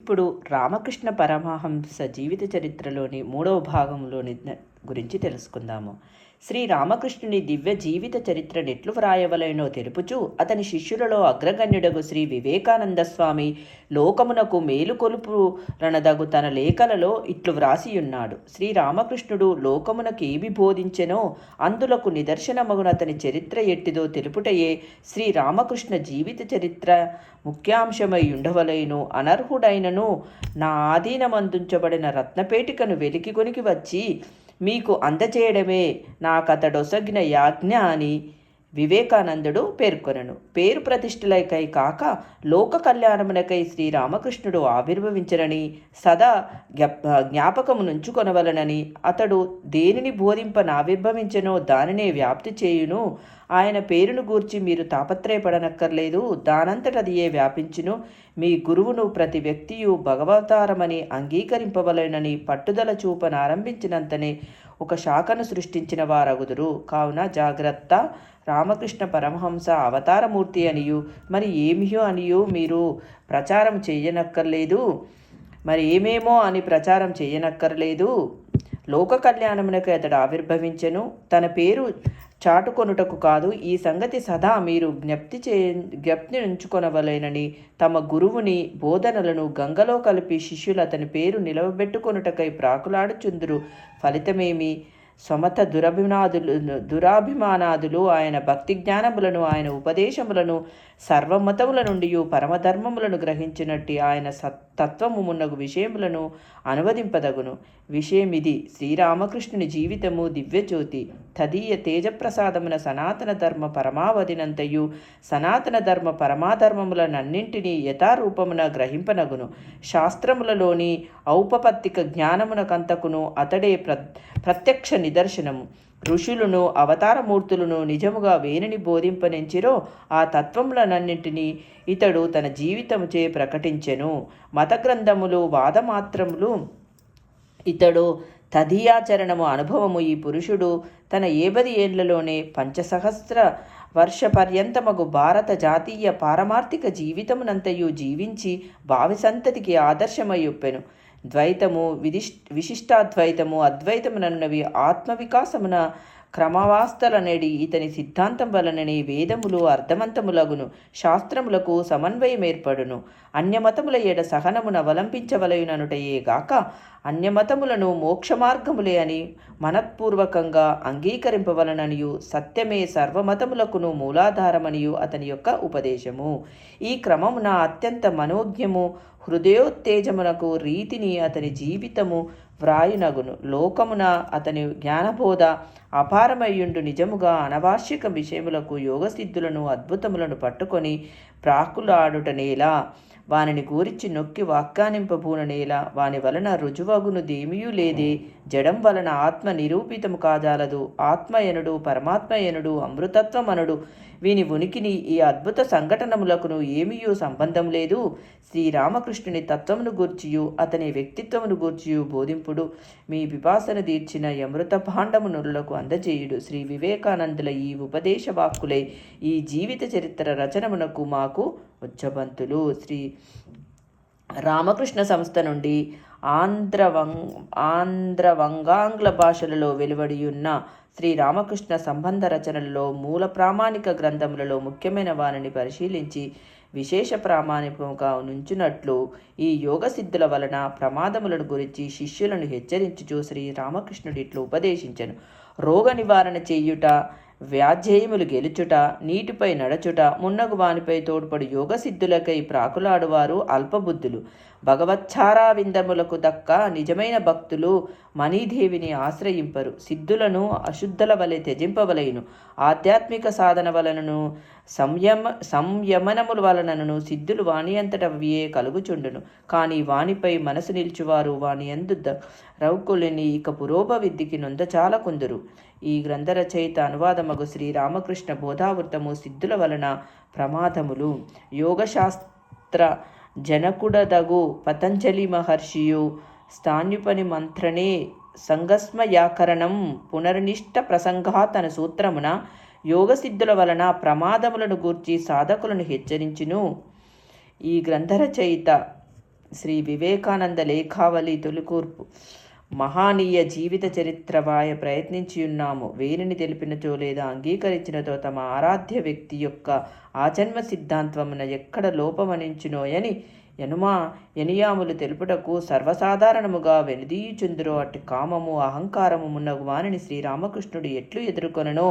ఇప్పుడు రామకృష్ణ పరమహంస జీవిత చరిత్రలోని మూడవ భాగంలోని గురించి తెలుసుకుందాము. శ్రీరామకృష్ణుని దివ్య జీవిత చరిత్ర నెట్లు వ్రాయవలెనో తెలుపుచూ అతని శిష్యులలో అగ్రగణ్యుడగు శ్రీ వివేకానంద స్వామి లోకమునకు మేలుకొలుపు రణదగు తన లేఖలలో ఇట్లు వ్రాసియున్నాడు. శ్రీ రామకృష్ణుడు లోకమునకు ఏమి బోధించెనో అందులకు నిదర్శనమగున అతని చరిత్ర ఎట్టిదో తెలుపుటయే శ్రీరామకృష్ణ జీవిత చరిత్ర ముఖ్యాంశమై ఉండవలైను. అనర్హుడైనను నా ఆధీనమందుంచబడిన రత్నపేటికను వెలికి కొనికి వచ్చి మీకు అందచేయడమే నాకతడొసగిన యాజ్ఞ అని వివేకానందుడు పేర్కొనను. పేరు ప్రతిష్ఠలకై కాక లోక కళ్యాణమునకై శ్రీరామకృష్ణుడు ఆవిర్భవించరని సదా జ్ఞాపకము నుంచుకొనవలనని అతడు దేనిని బోధింపనావిర్భవించనో దానినే వ్యాప్తి చేయును. ఆయన పేరును గూర్చి మీరు తాపత్రయపడనక్కర్లేదు. దానంతటదియే వ్యాపించును. మీ గురువును ప్రతి వ్యక్తియు భగవతారమని అంగీకరింపవలనని పట్టుదల చూపనారంభించినంతనే ఒక శాఖను సృష్టించిన వారగుదురు. కావున జాగ్రత్త. రామకృష్ణ పరమహంస అవతారమూర్తి అనియు. మరి ఏమియో అనియు మీరు ప్రచారం చేయనక్కర్లేదు. మరి ఏమేమో అని ప్రచారం చేయనక్కర్లేదు. లోక కళ్యాణమునకు అతడు ఆవిర్భవించెను. తన పేరు చాటుకొనుటకు కాదు ఈ సంగతి సదా మీరు జ్ఞప్తి చే జ్ఞప్తి ఉంచుకొనవలేనని తమ గురువుని బోధనలను గంగలో కలిపి శిష్యులు అతని పేరు నిలవబెట్టుకొనుటకై ప్రాకులాడుచుందురు. ఫలితమేమి? స్వమత దురభినాదులు దురాభిమానాదులు ఆయన భక్తి జ్ఞానములను ఆయన ఉపదేశములను సర్వమతముల నుండి పరమధర్మములను గ్రహించినట్టి ఆయన తత్వము మున్నగు విషయములను అనువదింపదగును. విషయమిది శ్రీరామకృష్ణుని జీవితము దివ్యజ్యోతి. తదీయ తేజప్రసాదమున సనాతన ధర్మ పరమావధినంతయు సనాతన ధర్మ పరమాధర్మములనన్నింటినీ యథారూపమున గ్రహింపనగును. శాస్త్రములలోని ఔపపత్తిక జ్ఞానమునకంతకును అతడే ప్ర ప్రత్యక్ష నిదర్శనము. ఋషులను అవతారమూర్తులను నిజముగా వేణిని బోధింపనించిరో ఆ తత్వములనన్నింటినీ ఇతడు తన జీవితముచే ప్రకటించెను. మత గ్రంథములు వాదమాత్రములు ఇతడు తదియాచరణము అనుభవము ఈ పురుషుడు తన ఏబది ఏళ్ళలోనే పంచసహస్ర వర్ష పర్యంతమగు భారత జాతీయ పారమార్థిక జీవితమునంతయు జీవించి భావి సంతతికి ఆదర్శమయ్యొప్పెను. ద్వైతము విధిష్ విశిష్టాద్వైతము అద్వైతమునన్నవి ఆత్మవికాసమున క్రమవాస్తలనేడి ఇతని సిద్ధాంతం వలనని వేదములు అర్థవంతములగును శాస్త్రములకు సమన్వయం ఏర్పడును అన్యమతముల ఏడ సహనమున అవలంబించవలయుననుటయే గాక అన్యమతములను మోక్ష మార్గములే అని మనపూర్వకంగా అంగీకరింపవలననియు సత్యమే సర్వమతములకును మూలాధారమనియు అతని యొక్క ఉపదేశము. ఈ క్రమమున అత్యంత మనోజ్ఞము హృదయోత్తేజమునకు రీతిని అతని జీవితము వ్రాయునగును. లోకమున అతని జ్ఞానబోధ అపారమయ్యుండు నిజముగా అనవాశ్యక విషయములకు యోగసిద్ధులను అద్భుతములను పట్టుకొని ప్రాకులాడుటనేలా వానిని గూర్చి నొక్కి వాక్కానింపబూననేలా వాని వలన రుజువగును దేమియూ లేదే. జడం వలన ఆత్మ నిరూపితము కాజాలదు. ఆత్మయనుడు పరమాత్మయనుడు అమృతత్వమనుడు. వీని ఉనికిని ఈ అద్భుత సంఘటనములకును ఏమీయూ సంబంధం లేదు. శ్రీరామకృష్ణుని తత్వమును గూర్చియు అతని వ్యక్తిత్వమును గూర్చియు బోధింపుడు. మీ విభాసన తీర్చిన అమృత భాండమునులకు అందజేయుడు. శ్రీ వివేకానందుల ఈ ఉపదేశ వాక్కులై ఈ జీవిత చరిత్ర రచనమునకు మాకు ఉచ్చబంతులు. శ్రీ రామకృష్ణ సంస్థ నుండి ఆంధ్ర వం ఆంధ్ర వంగాంగ్ల భాషలలో వెలువడియున్న శ్రీ రామకృష్ణ సంబంధ రచనలలో మూల ప్రామాణిక గ్రంథములలో ముఖ్యమైన వారిని పరిశీలించి విశేష ప్రామాణికముగా నుంచున్నట్లు ఈ యోగ సిద్ధుల వలన ప్రమాదములను గురించి శిష్యులను హెచ్చరించుచు శ్రీ రామకృష్ణుడి ఇట్లు ఉపదేశించను. రోగ నివారణ చేయుట వ్యాధ్యేయములు గెలుచుట నీటిపై నడచుట మున్నగు వానిపై తోడ్పడు యోగ సిద్ధులకై ప్రాకులాడువారు అల్పబుద్ధులు. భగవచ్చారావిందములకు దక్క నిజమైన భక్తులు మణిదేవిని ఆశ్రయింపరు. సిద్ధులను అశుద్ధుల వలె త్యజింపవలైను. ఆధ్యాత్మిక సాధన వలనను సంయమ సంయమనముల వలనను సిద్ధులు వాణి అంతటవియే కలుగుచుండును. కానీ వానిపై మనసు నిల్చువారు వాని ఎందు రౌకులిని ఇక పురోభ విద్యకి నొందచాల ఈ గ్రంథ రచయిత అనువాదమగు శ్రీరామకృష్ణ బోధావృతము సిద్ధుల వలన ప్రమాదములు. యోగశాస్త్ర జనకుడదగు పతంజలి మహర్షియు స్థాన్యుపని మంత్రణే సంగస్మయాకరణం పునర్నిష్ట ప్రసంగా తన సూత్రమున యోగసిద్ధుల వలన ప్రమాదములను గూర్చి సాధకులను హెచ్చరించును. ఈ గ్రంథరచయిత శ్రీ వివేకానంద లేఖావళి తొలికూర్పు. మహానీయ జీవిత చరిత్ర వాయ ప్రయత్నించి ఉన్నాము వేరిని తెలిపినచో లేదా అంగీకరించినతో తమ ఆరాధ్య వ్యక్తి యొక్క ఆజన్మ సిద్ధాంతమున ఎక్కడ లోపమనించునోయని యనుమా యనియాములు తెలుపుటకు సర్వసాధారణముగా వెనుదీయుచుందురో అటు కామము అహంకారము మున్నగు వానిని శ్రీరామకృష్ణుడు ఎట్లు ఎదుర్కొననో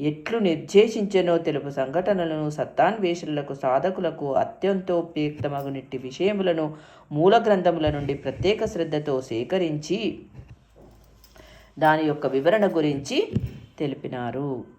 ఎట్లు నిర్దేశించెనో తెలుపు సంఘటనలను సత్తాన్వేషులకు సాధకులకు అత్యంతోపయుక్తమగునిట్టి విషయములను మూల గ్రంథముల నుండి ప్రత్యేక శ్రద్ధతో సేకరించి దాని యొక్క వివరణ గురించి తెలిపినారు.